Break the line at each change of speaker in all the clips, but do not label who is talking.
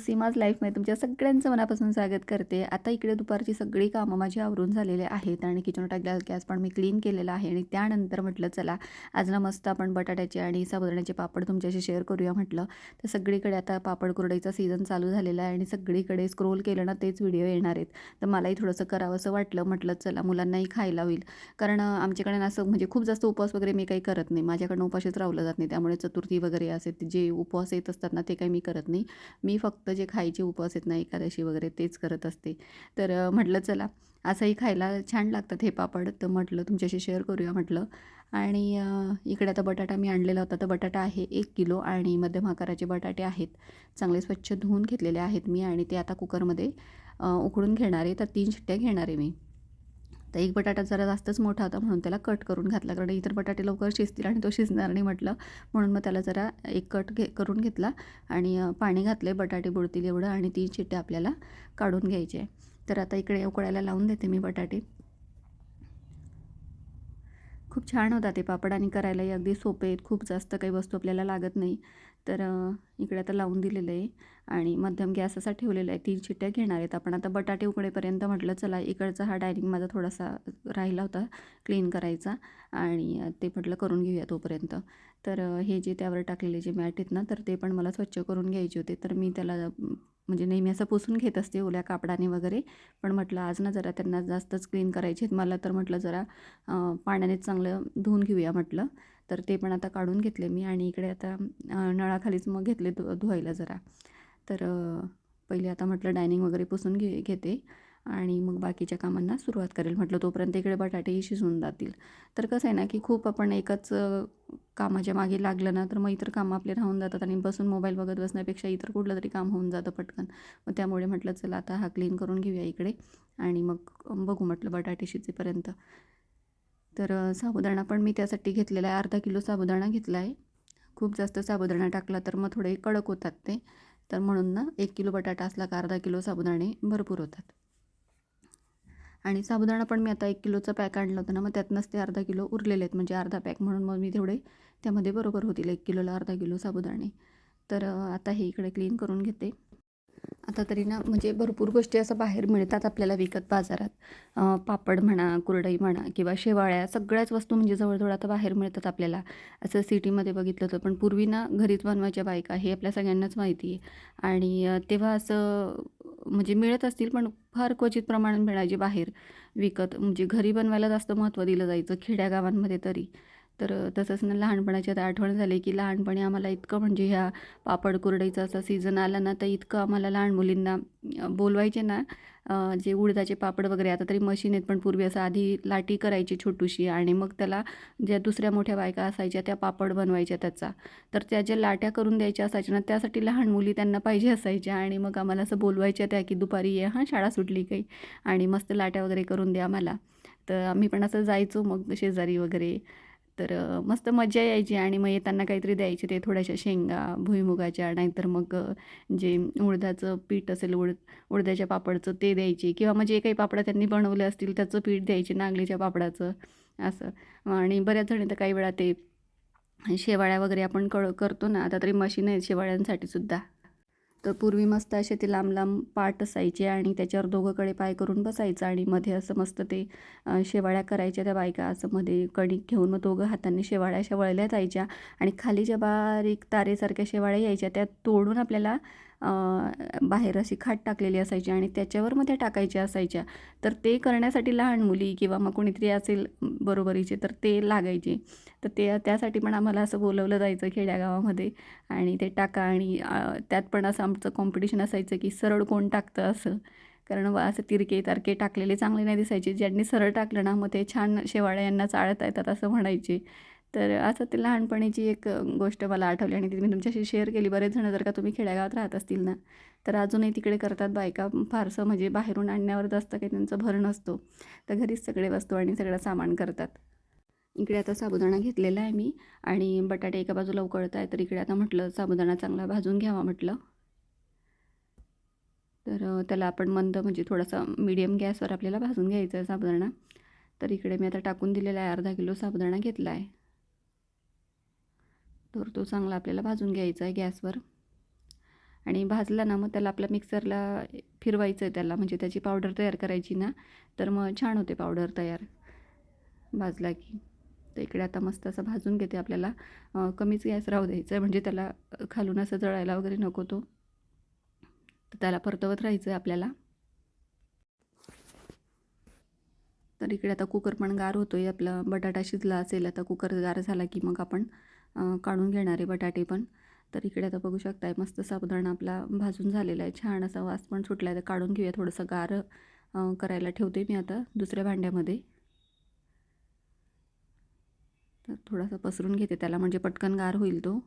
सीमाज लाईफमध्ये तुमच्या सगळ्यांचं मनापासून स्वागत करते. आता इकडे दुपारची सगळी कामं माझी आवरून झालेले आहेत आणि किचन टाकल्या गॅस पण मी क्लीन केलेला आहे. आणि त्यानंतर म्हटलं चला आज ना मस्त आपण बटाट्याचे आणि साबुदाण्याचे पापड तुमच्याशी शेअर करूया म्हटलं. तर सगळीकडे आता पापड कुरडईचा सीझन चालू झालेला आहे आणि सगळीकडे स्क्रोल केलं ना तेच व्हिडिओ येणार आहेत. तर मलाही थोडंसं करावंसं वाटलं. म्हटलं चला मुलांनाही खायला होईल. कारण आमच्याकडे ना असं म्हणजे खूप जास्त उपवास वगैरे मी काही करत नाही. माझ्याकडनं उपाशीच रावलं जात नाही. त्यामुळे चतुर्थी वगैरे असे जे उपवास येत असतात ना ते काही मी करत नाही. मी फक्त फक्त जे खायचे उपवास आहेत ना एकादशी वगैरे तेच करत असते. तर म्हटलं चला असंही खायला छान लागतात हे पापड. तर म्हटलं तुमच्याशी शेअर करूया म्हटलं. आणि इकडे आता बटाटा मी आणलेला होता. तर बटाटा आहे एक किलो आणि मध्यम आकाराचे बटाटे आहेत. चांगले स्वच्छ धुवून घेतलेले आहेत मी आणि ते आता कुकरमध्ये उकडून घेणार आहे. तर तीन शिट्ट्या घेणार आहे मी. तर एक बटाटा जरा जास्तच मोठा होता म्हणून त्याला कट करून घातला. कारण इतर बटाटे लवकर शिजतील आणि तो शिजणार नाही म्हटलं. म्हणून मग त्याला जरा एक कट घे करून घेतला आणि पाणी घातले बटाटे बुडतील एवढं आणि ती चिट्टे आपल्याला काढून घ्यायची आहे. तर आता इकडे उकळायला लावून देते मी बटाटे. खूप छान होता ते पापड आणि करायलाही अगदी सोपे आहेत. खूप जास्त काही वस्तू आपल्याला लागत नाही. तर इकडे आता लावून दिलेलं आहे आणि मध्यम गॅस असा ठेवलेला आहे. तीन शिट्ट्या घेणार आहेत. आपण आता बटाटे उकडेपर्यंत म्हटलं चला इकडचा हा डायनिंग माझा थोडासा राहिला होता क्लीन करायचा आणि ते म्हटलं करून घेऊया तोपर्यंत. तर हे जे त्यावर टाकलेले जे मॅट आहेत ना तर ते पण मला स्वच्छ करून घ्यायचे होते. तर मी त्याला म्हणजे नेहमी असं पुसून घेत असते ओल्या कापडाने वगैरे. पण म्हटलं आज ना जरा त्यांना जास्तच क्लीन करायचे आहेत. मला तर म्हटलं जरा पाण्याने चांगलं धुवून घेऊया म्हटलं. तर ते पण आता काढून घेतले मी आणि इकडे आता नळाखालीच मग घेतले धु धुवायला जरा. तर पहिले आता म्हटलं डायनिंग वगैरे पुसून घे घेते आणि मग बाकीच्या कामांना सुरुवात करेल. म्हटलं तोपर्यंत इकडे बटाटेही शिजून जातील. तर कसं आहे ना की खूप आपण एकच कामाच्या मागे लागलं ना तर मग इतर कामं आपले राहून जातात आणि बसून मोबाईल बघत बसण्यापेक्षा इतर कुठलं तरी काम होऊन जातं पटकन. मग त्यामुळे म्हटलं चला आता हा क्लीन करून घेऊया इकडे आणि मग बघू म्हटलं बटाटे शिजेपर्यंत. तर साबुदाणा पण मी त्यासाठी घेतलेला आहे. अर्धा किलो साबुदाणा घेतला आहे. खूप जास्त साबुदाणा टाकला तर मग थोडे कडक होतात ते. तर म्हणून ना एक किलो बटाटा असला का अर्धा किलो साबुदाणे भरपूर होतात. आणि साबुदाणा पण मी आता एक किलोचं पॅक आणलं होतं ना मग त्यातनंच ते अर्धा किलो उरलेले आहेत. म्हणजे अर्धा पॅक म्हणून मग मी तेवढे त्यामध्ये बरोबर होतील एक किलोला अर्धा किलो साबुदाणे. तर आता हे इकडे क्लीन करून घेते. आता तरी ना म्हणजे भरपूर गोष्टी असं बाहेर मिळतात आपल्याला विकत बाजारात. पापड म्हणा कुरडई म्हणा किंवा शेवाळ्या सगळ्याच वस्तू म्हणजे जवळजवळ आता बाहेर मिळतात आपल्याला. असं सिटीमध्ये बघितलं होतं पण पूर्वी ना घरीच बनवायच्या बायका हे आपल्या सगळ्यांनाच माहिती आहे. आणि तेव्हा असं म्हणजे मिळत असतील पण फार क्वचित प्रमाणात मिळायचे बाहेर विकत. म्हणजे घरी बनवायला जास्त महत्त्व दिलं जायचं खेड्यागावांमध्ये तरी. तर तसंच ना लहानपणाची आता आठवण झाली की लहानपणी आम्हाला इतकं म्हणजे ह्या पापड कुरडईचा असा सीझन आला ना तर इतकं आम्हाला लहान मुलींना बोलवायचे ना जे उडदाचे पापड वगैरे आता तरी मशीन आहेत पण पूर्वी असं आधी लाटी करायची छोटूशी आणि मग त्याला ज्या दुसऱ्या मोठ्या बायका असायच्या त्या पापड बनवायच्या त्याचा. तर त्या ज्या लाट्या करून द्यायच्या असायच्या ना त्यासाठी लहान मुली त्यांना पाहिजे असायच्या आणि मग आम्हाला असं बोलवायच्या त्या की दुपारी ये हां शाळा सुटली काही आणि मस्त लाट्या वगैरे करून द्या आम्हाला. तर आम्ही पण असं जायचो मग शेजारी वगैरे. तर मस्त मजा यायची आणि मग येताना काहीतरी द्यायचे ते थोड्याशा शेंगा भुईमुगाच्या नाहीतर मग जे उडदाचं पीठ असेल उड उडद्याच्या पापडचं ते द्यायचे किंवा मग जे काही पापडं त्यांनी बनवले असतील त्याचं पीठ द्यायचे नागलीच्या पापडाचं असं. आणि बऱ्याच जणी तर काही वेळा ते शेवाळ्या वगैरे आपण कळ करतो ना आता तरी मशीन आहेत शेवाळ्यांसाठी सुद्धा. तर पूर्वी मस्त असे ते लांब लांब पाट असायचे आणि त्याच्यावर दोघंकडे पाय करून बसायचं आणि मध्ये असं मस्त ते शेवाळ्या करायच्या त्या बायका. असं मध्ये कणिक घेऊन मग दोघं हातांनी शेवाळ्या अशा वळल्या जायच्या आणि खाली ज्या बारीक तारेसारख्या शेवाळ्या यायच्या त्या तोडून आपल्याला बाहेर अशी खाट टाकलेली असायची आणि त्याच्यावर मग त्या टाकायच्या असायच्या. तर ते करण्यासाठी लहान मुली किंवा मग कोणीतरी असेल बरोबरीचे तर ते लागायचे. तर ते त्यासाठी पण आम्हाला असं बोलवलं जायचं खेड्यागावामध्ये आणि ते टाका आणि त्यात पण असं आमचं कॉम्पिटिशन असायचं की सरळ कोण टाकतं असं. कारण असं तिरके तारके टाकलेले चांगले नाही दिसायचे. ज्यांनी सरळ टाकलं ना मग ते छान शेवाळ्या यांना चाळता येतात असं म्हणायचे. तर असं ते लहानपणीची एक गोष्ट मला आठवली आणि ती मी तुमच्याशी शेअर केली. बरेच जण जर का तुम्ही खेड्यागावात राहत असतील ना तर अजूनही तिकडे करतात बायका. फारसं म्हणजे बाहेरून आणण्यावर जास्त काही त्यांचं भर नसतो. तर घरीच सगळे वस्तू आणि सगळं सामान करतात. इकडे आता साबुदाणा घेतलेला आहे मी आणि बटाटे एका बाजूला उकळत आहे तर इकडे आता म्हटलं साबुदाणा चांगला भाजून घ्यावा म्हटलं. तर त्याला आपण मंद म्हणजे थोडासा मीडियम गॅसवर आपल्याला भाजून घ्यायचा आहे साबुदाणा. तर इकडे मी आता टाकून दिलेला आहे अर्धा किलो साबुदाणा घेतला आहे. तर तो चांगला आपल्याला भाजून घ्यायचा आहे गॅसवर. आणि भाजला ना मग त्याला आपल्या मिक्सरला फिरवायचं आहे त्याला म्हणजे त्याची पावडर तयार करायची ना तर मग छान होते पावडर तयार. भाजला की तर इकडे आता मस्त असं भाजून घेते आपल्याला. कमीच गॅस राहू द्यायचं आहे म्हणजे त्याला खालून असं जळायला वगैरे नको तो. तर त्याला परतवत राहायचं आहे आपल्याला. तर इकडे आता कुकर पण गार होतो आहे आपला बटाटा शिजला असेल आता कुकर गार झाला की मग आपण काढून घेणार आहे बटाटे पण. तर इकडे आता बघू शकताय मस्त साबुदाणा आपला भाजून झालेला आहे. छान असा वास पण सुटला आहे तर काढून घेऊया थोडंसं गार करायला ठेवते मी आता दुसऱ्या भांड्यामध्ये. तर थोडासा पसरून घेते त्याला म्हणजे पटकन गार होईल तो.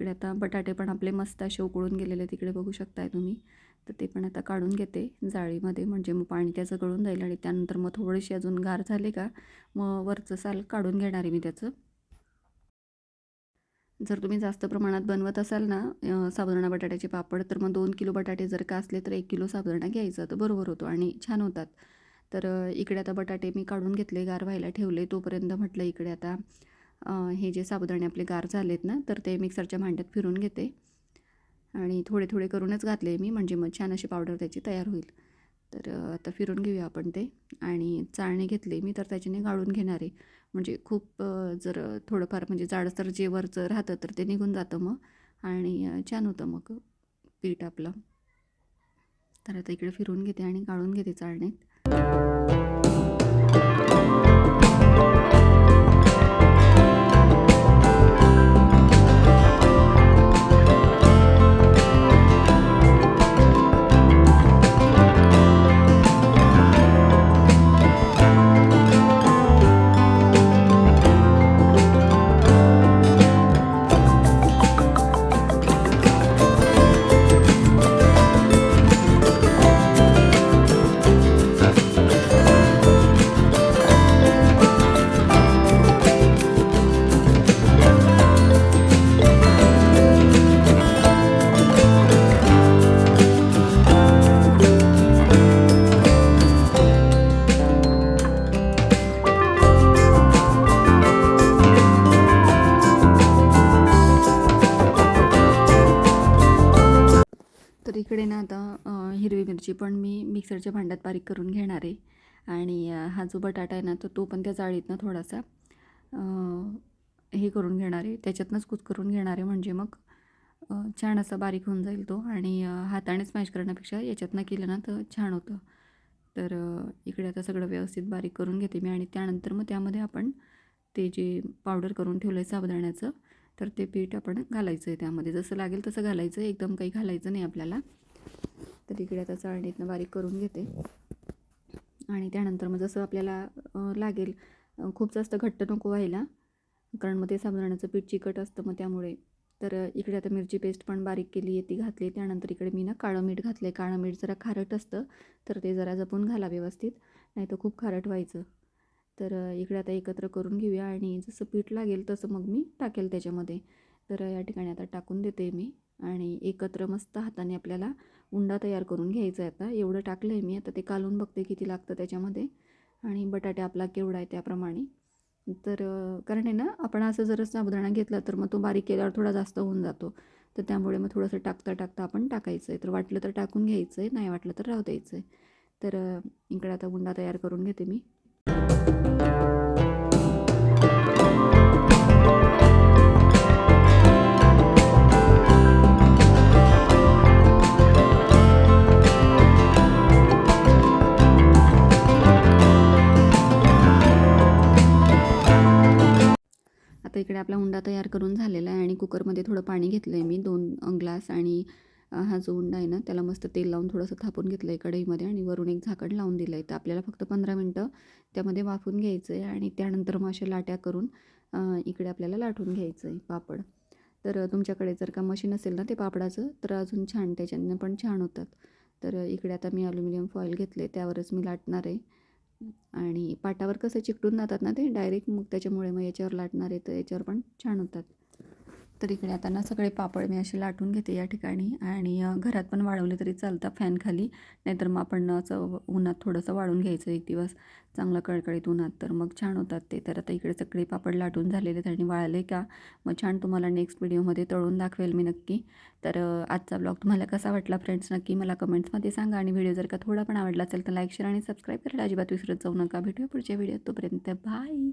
इकडे आता बटाटे पण आपले मस्त असे उकळून गेलेले तिकडे बघू शकताय तुम्ही. तर ते पण आता काढून घेते जाळीमध्ये म्हणजे मग पाणी त्याचं गळून जाईल आणि त्यानंतर मग थोडेसे अजून गार झाले का मग वरचं साल काढून घेणार आहे मी त्याचं. जर तुम्ही जास्त प्रमाणात बनवत असाल ना साबुदाणा बटाट्याचे पापड तर मग दोन किलो बटाटे जर का असले तर एक किलो साबुदाणा घ्यायचा तर बरोबर होतो आणि छान होतात. तर इकडे आता बटाटे मी काढून घेतले गार व्हायला ठेवले तोपर्यंत म्हटलं इकडे आता हे जे साबुदाणे आपले गार झालेत ना तर ते मिक्सरच्या भांड्यात फिरून घेते. आणि थोडे थोडे करूनच घातले मी म्हणजे मग छान अशी पावडर त्याची तयार होईल. तर आता फिरून घेऊया आपण ते. आणि चाळणे घेतले मी तर त्याच्याने गाळून घेणार आहे. म्हणजे खूप जर थोडंफार म्हणजे जाडसर जे वरचं राहतं तर ते निघून जातं मग. आणि छान होतं मग पीठ आपलं. तर आता इकडे फिरून घेते आणि गाळून घेते चाळणीत. मिरची पण मी मिक्सरच्या भांड्यात बारीक करून घेणार आहे. आणि हा जो बटाटा आहे ना तर तो पण त्या जाळीतनं थोडासा हे करून घेणार आहे. त्याच्यातनंच कुच करून घेणार आहे. म्हणजे मग छान असा बारीक होऊन जाईल तो. आणि हाताने स्मॅश करण्यापेक्षा याच्यातनं केलं ना तर छान होतं. तर इकडे आता सगळं व्यवस्थित बारीक करून घेते मी. आणि त्यानंतर मग त्यामध्ये आपण ते जे पावडर करून ठेवलं आहे साबुदाण्याचं तर ते पीठ आपण घालायचं आहे त्यामध्ये. जसं लागेल तसं घालायचं. आहे एकदम काही घालायचं नाही आपल्याला. तर इकडे आता चाळणीतनं बारीक करून घेते. आणि त्यानंतर मग जसं आपल्याला लागेल खूप जास्त घट्ट नको व्हायला कारण मग ते साबुदाण्याचं पीठ चिकट असतं मग त्यामुळे. तर इकडे आता मिरची पेस्ट पण बारीक केली आहे ती घातली त्यानंतर इकडे मी ना काळं मीठ घातलं आहे काळं मीठ जरा खारट असतं तर ते जरा जपून घाला व्यवस्थित नाही तर खूप खारट व्हायचं. तर इकडे आता एकत्र करून घेऊया आणि जसं पीठ लागेल तसं मग मी टाकेल त्याच्यामध्ये. तर या ठिकाणी आता टाकून देते मी. आणि एकत्र मस्त हाताने आपल्याला उंडा तयार करून घ्यायचा आहे आता. एवढं टाकलं आहे मी. आता ते कालून बघते किती लागतं त्याच्यामध्ये. आणि बटाटे आपला केवढा आहे त्याप्रमाणे. तर कारण आहे ना आपण असं जर साबुदाणा घेतला तर मग तो बारीक केल्यावर थोडा जास्त होऊन जातो. तर त्यामुळे मग थोडंसं टाकता टाकता आपण टाकायचं आहे तर वाटलं तर टाकून घ्यायचं आहे नाही वाटलं तर राहू द्यायचं आहे तर इकडे आता उंडा तयार करून घेते मी. इकडे आपला हुंडा तयार करून झालेला आहे आणि कुकरमध्ये थोडं पाणी घेतलं आहे मी दोन ग्लास आणि हा जो हुंडा आहे ना त्याला मस्त तेल लावून थोडंसं थापून घेतलं आहे कढईमध्ये आणि वरून एक झाकण लावून दिलं आहे तर आपल्याला फक्त पंधरा मिनटं त्यामध्ये वाफून घ्यायचं आहे आणि त्यानंतर मग अशा लाट्या करून इकडे आपल्याला लाटून घ्यायचं आहे पापड. तर तुमच्याकडे जर का मशीन असेल ना ते पापडाचं तर अजून छान त्याच्यानं पण छान होतात. तर इकडे आता मी अल्युमिनियम फॉईल घेतले त्यावरच मी लाटणार आहे. आणि पाटावर कसं चिकटून जातात ना ते डायरेक्ट मग त्याच्यामुळे मग याच्यावर लाटणार आहे तर याच्यावर पण छान होतात. तर इकडे आता ना सगळे पापड मी असे लाटून घेते या ठिकाणी. आणि घरात पण वाळवले तरी चालतं फॅनखाली नाहीतर मग आपण असं उन्हात थोडंसं वाळून घ्यायचं एक दिवस. चांगलं कळकळीत उन्हात. तर मग छान होतात ते. तर आता इकडे सगळे पापड लाटून झालेले आहेत आणि वाळले का? मग छान तुम्हाला नेक्स्ट व्हिडिओमध्ये तळून दाखवेल मी नक्की. तर आजचा ब्लॉग तुम्हाला कसा वाटला फ्रेंड्स नक्की मला कमेंट्समध्ये सांगा. आणि व्हिडिओ जर का थोडा पण आवडला असेल तर लाईक शेअर आणि सबस्क्राईब करायला अजिबात विसरत जाऊ नका. भेटूया पुढच्या व्हिडिओत तोपर्यंत. बाय